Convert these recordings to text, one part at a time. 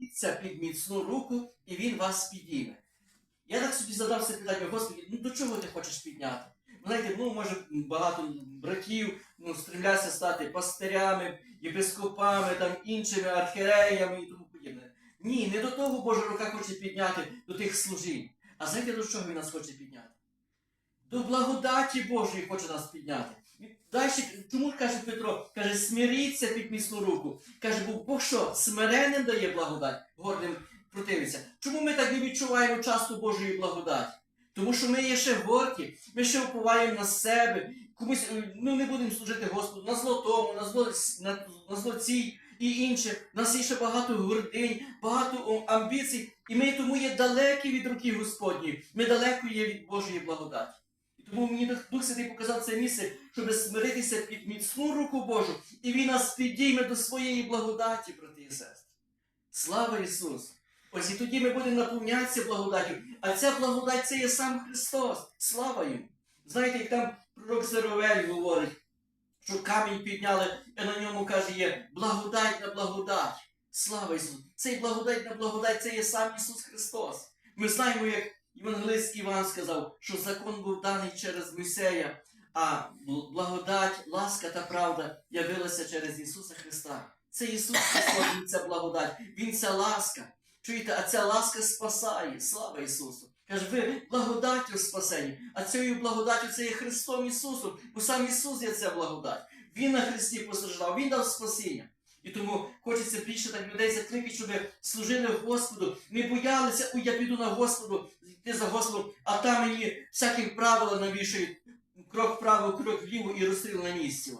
Підніться під міцну руку, і він вас підійме. Я так собі задав це питання, Господи, ну до чого ти хочеш підняти? Знаєте, ну може багато братів ну, стремляться стати пастирями, єпископами, там іншими архіреями і тому подібне. Ні, не до того Божа рука хоче підняти до тих служінь. А знаєте, до чого він нас хоче підняти? До благодаті Божої хоче нас підняти. Далі, чому каже Петро? Каже, смиріться під міцну руку. Каже, бо Бог що, смиренним дає благодать, гордим противиться. Чому ми так не відчуваємо часто Божої благодаті? Тому що ми є ще горді, ми ще впливаємо на себе, комусь е, ну, не будемо служити Господу на зло тому, на зло, на, на зло цій і інше. У нас є ще багато гординь, багато амбіцій, і ми тому є далекі від руки Господньої. Ми далеко є від Божої благодаті. Тому мені Дух Святий показав це місце, щоб смиритися під міцну руку Божу, і Він нас підійме до своєї благодаті, брати і сестри. Слава Ісусу! Ось і тоді ми будемо наповнятися благодаттю. А ця благодать це є сам Христос. Слава йому! Знаєте, як там пророк Зеровель говорить, що камінь підняли, і на ньому каже, є благодать на благодать. Слава Ісусу! Цей благодать на благодать це є сам Ісус Христос. Ми знаємо, як Євангелист Іван сказав, що закон був даний через Мойсея, а благодать, ласка та правда явилася через Ісуса Христа. Це Ісус Христос, Він ця благодать, Він ця ласка. Чуєте, а ця ласка спасає. Слава Ісусу! Каже, ви благодаттю спасені, а цією благодаттю це є Христом Ісусом, бо сам Ісус є ця благодать. Він на Христі постраждав, Він дав спасіння. І тому хочеться більше так людей закликати, щоб служили Господу, не боялися, ой, я піду на Господу, йти за Господом, а там мені всякі правила навішають, крок вправо, крок вліво і розстріл на місці.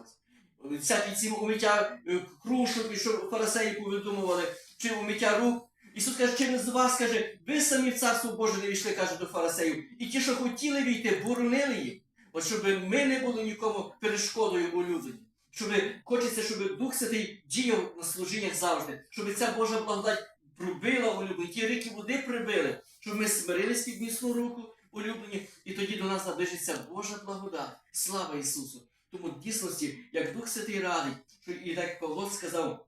Всякі ці умиття е, крушок, що фарисеї повидумували, чи умиття рук. Ісус каже, через вас каже, ви самі в царство Боже не війшли, каже до фарисеїв. І ті, що хотіли війти, боронили їх. От щоб ми не були нікому перешкодою улюблені. Щоб хочеться, щоб Дух Святий діяв на служіннях завжди, щоб ця Божа благодать пробила улюблені, ті ріки води прибили, щоб ми смирились під міцну руку улюблені, і тоді до нас наближиться Божа благодать. Слава Ісусу! Тому в дійсності, як Дух Святий радить, що і так Павло сказав,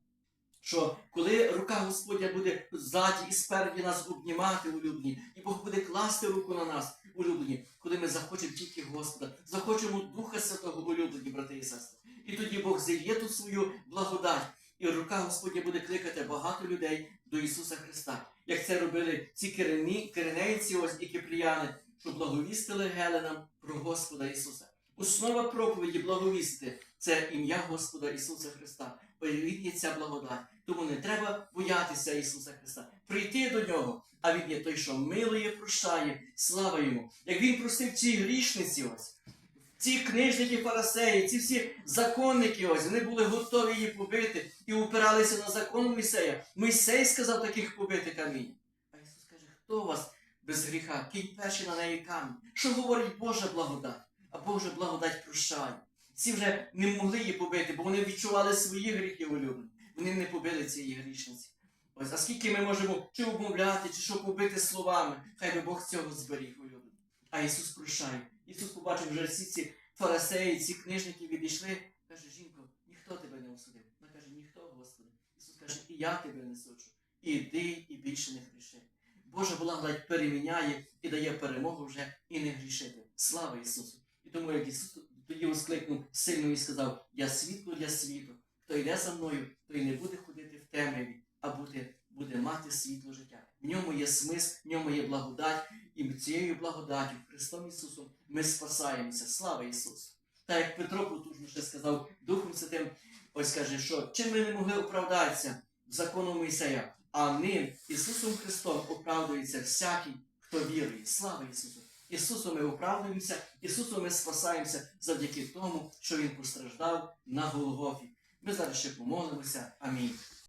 що коли рука Господня буде ззаді і спереді нас обнімати улюблені, і Бог буде класти руку на нас улюблені, коли ми захочемо тільки Господа, захочемо Духа Святого улюблені, брати і сестри. І тоді Бог зільє ту свою благодать, і рука Господня буде кликати багато людей до Ісуса Христа. Як це робили ці керені, керенейці, ось і кипріяни, що благовістили Геленам про Господа Ісуса. Основа проповіді благовістити це ім'я Господа Ісуса Христа. Він ця благодать. Тому не треба боятися Ісуса Христа. Прийти до Нього, а Він є той, що милує, прощає, слава йому. Як Він простив цій грішниці ось. Ці книжники фарисеї, ці всі законники, ось вони були готові її побити і упиралися на закон Мойсея. Мойсей сказав таких побити камінь. А Ісус каже, хто у вас без гріха? Кинь перший на неї камінь. Що говорить Божа благодать? А Божа благодать прощає. Ці вже не могли її побити, бо вони відчували свої гріхи улюблені. Вони не побили цієї грішниці. Ось, а скільки ми можемо чи обмовляти, чи що побити словами, хай би Бог цього зберіг улюблені. А Ісус прощає. Ісус побачив вже всі ці фарисеї, ці книжники відійшли. Каже, жінко, ніхто тебе не осудив. Вона каже, ніхто, Господи. Ісус каже, і я тебе не суджу. Іди і більше не гріши. Божа благодать переміняє і дає перемогу вже і не грішити. Слава Ісусу! І тому, як Ісус тоді воскликнув сильно і сказав: Я світло для світу. Хто йде за мною, той не буде ходити в темряві, а буде, буде мати світло життя. В ньому є смисл, в ньому є благодать, і цією благодаттю Христом Ісусом ми спасаємося. Слава Ісусу! Та як Петро потужно ще сказав Духом Святим, ось каже, що чим ми не могли оправдатися законом Мойсея, а ним, Ісусом Христом, оправдується всякий, хто вірує. Слава Ісусу! Ісусом ми оправдуємося, Ісусом ми спасаємося завдяки тому, що Він постраждав на Голгофі. Ми зараз ще помолимося. Амінь.